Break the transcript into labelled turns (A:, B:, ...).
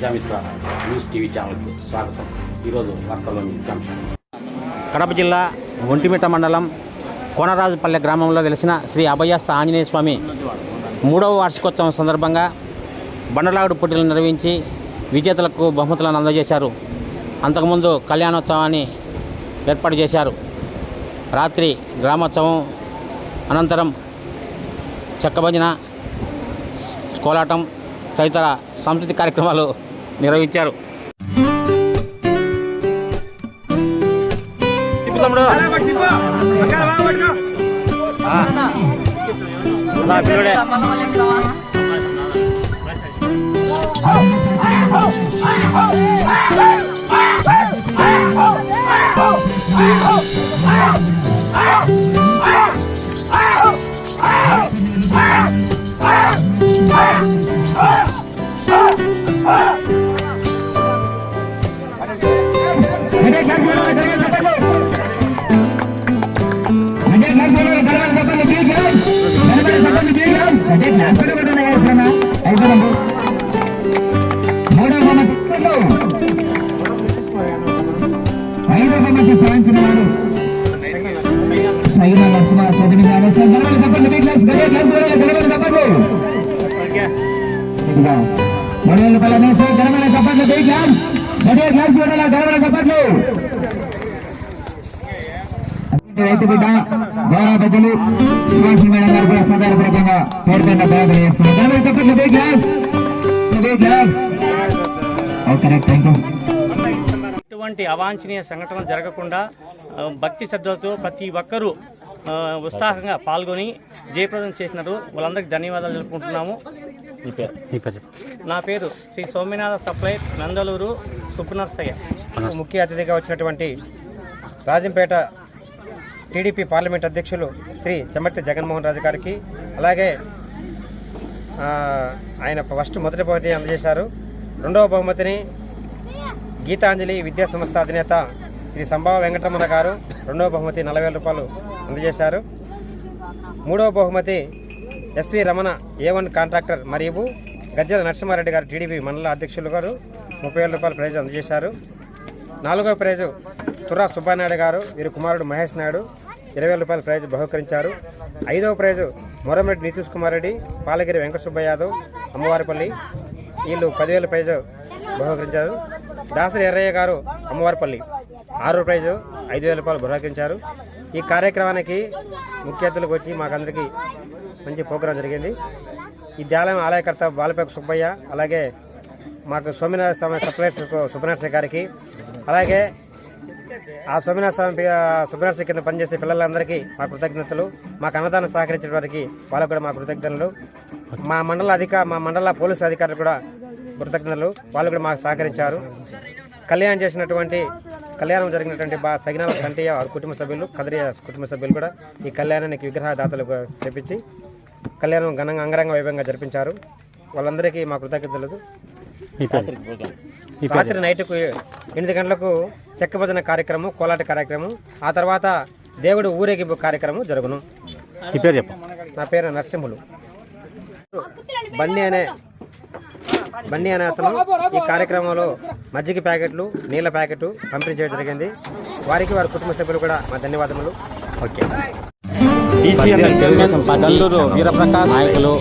A: Prajamitra news TV ఛానల్కి స్వాగతం. ఈరోజు వార్తల్లో ముఖ్యాంశాలు
B: కడప జిల్లా ఒంటిమిట మండలం కోనరాజుపల్లె గ్రామంలో వెలిసిన శ్రీ అభయస్త ఆంజనేయ స్వామి మూడవ వార్షికోత్సవం సందర్భంగా బండలాగుడు పోటీలు నిర్వహించి విజేతలకు బహుమతులను అందజేశారు. అంతకుముందు కళ్యాణోత్సవాన్ని ఏర్పాటు చేశారు. రాత్రి గ్రామోత్సవం అనంతరం చెక్కభజన కోలాటం తదితర సాంస్కృతిక కార్యక్రమాలు నిర్వహించారు. పిల్లడే.
C: సైన నరసింహ చదివి ఘనమైన చప్పట్లు క్లాస్ ఘనమైన చప్పట్లు. రైతు బిడ్డ గౌరవ పెద్దలు సుభాష్ మేడం గారు కూడా సందర్భంగా పేరుపైన బ్యాగులు వేస్తున్నారు ఘనమైన చప్పట్లు క్లాస్ క్లాస్ థ్యాంక్ యూ
D: ఎటువంటి అవాంఛనీయ సంఘటనలు జరగకుండా భక్తి శ్రద్ధలతో ప్రతి ఒక్కరూ ఉత్సాహంగా పాల్గొని జయప్రదం చేసినారు వాళ్ళందరికీ ధన్యవాదాలు తెలుపుకుంటున్నాము.
B: నీ పేరు? నీ పేరు చెప్పు.
D: నా పేరు శ్రీ సోమనాథ సప్లై నందలూరు సుబ్బనర్సయ్య.
E: ముఖ్య అతిథిగా వచ్చినటువంటి రాజంపేట టీడీపీ పార్లమెంట్ అధ్యక్షులు శ్రీ చెమర్తి జగన్మోహన్ రాజు గారికి అలాగే ఆయన ఫస్ట్ మొదటి బహుమతి అందజేశారు. రెండవ బహుమతిని గీతాంజలి విద్యా సంస్థ అధినేత శ్రీ సంభావ వెంకటరమణ గారు రెండవ బహుమతి నలభై రూపాయలు అందజేశారు. మూడవ బహుమతి SV Ramana A one contractor మరియు గజ్జల నరసింహారెడ్డి గారు టీడీపీ మండల అధ్యక్షులు గారు ముప్పై వేల రూపాయల ప్రైజ్ అందజేశారు. నాలుగవ ప్రైజు తురా సుబ్బానాయుడు గారు వీరి కుమారుడు మహేష్ నాయుడు ఇరవై వేల రూపాయల ప్రైజ్ బహుకరించారు. ఐదవ ప్రైజు మొరమిరెడ్డి నితీష్ కుమార్ రెడ్డి పాలగిరి వెంకట సుబ్బయ్య యాదవ్ అమ్మవారిపల్లి వీళ్ళు పదివేల ప్రైజు బహుకరించారు. దాసరి ఎర్రయ్య గారు అమ్మవారిపల్లి ఆరో ప్రైజు ఐదు వేల రూపాయలు బహుకరించారు. ఈ కార్యక్రమానికి ముఖ్య అతిథులకు వచ్చి మాకందరికీ మంచి ప్రోగ్రాం జరిగింది. ఈ దేవాలయం ఆలయకర్త బాలపేక సుబ్బయ్య అలాగే మాకు సోమనాథ స్వామి సప్లైస్ సుబ్రహ్మణ్య గారికి అలాగే ఆ సోమనాథ స్వామి సుబ్రహ్మణ్య కింద పనిచేసే పిల్లలందరికీ మా కృతజ్ఞతలు. మాకు అన్నదానం సహకరించిన వారికి వాళ్ళకు కూడా మా కృతజ్ఞతలు. మా మండల అధిక మా మండల పోలీసు అధికారులు కూడా కృతజ్ఞతలు. వాళ్ళు కూడా మాకు సహకరించారు. కళ్యాణం చేసినటువంటి కళ్యాణం జరిగినటువంటి బా సగినాల కంటయ్య వారి కుటుంబ సభ్యులు కదరియ కుటుంబ సభ్యులు కూడా ఈ కళ్యాణానికి విగ్రహ దాతలు తెప్పించి కళ్యాణం ఘనంగా అంగరంగ వైభవంగా జరిపించారు. వాళ్ళందరికీ మా కృతజ్ఞతలు. రాత్రి నైట్కు ఎనిమిది గంటలకు చెక్క భజన కార్యక్రమం కోలాట కార్యక్రమం ఆ తర్వాత దేవుడు ఊరేగింపు కార్యక్రమం జరుగును.
B: నీ పేరు చెప్పు.
E: నా పేరు నరసింహులు. బండి అనే బండి అనే అతను ఈ కార్యక్రమంలో మజ్జిగ ప్యాకెట్లు నీళ్ళ ప్యాకెట్ పంపిణీ చేయడం జరిగింది. వారికి వారి కుటుంబ సభ్యులు కూడా మా ధన్యవాదములు.
B: ఓకే. తెలుగుదేశం పార్టీ వీరప్రకాష్ నాయకులు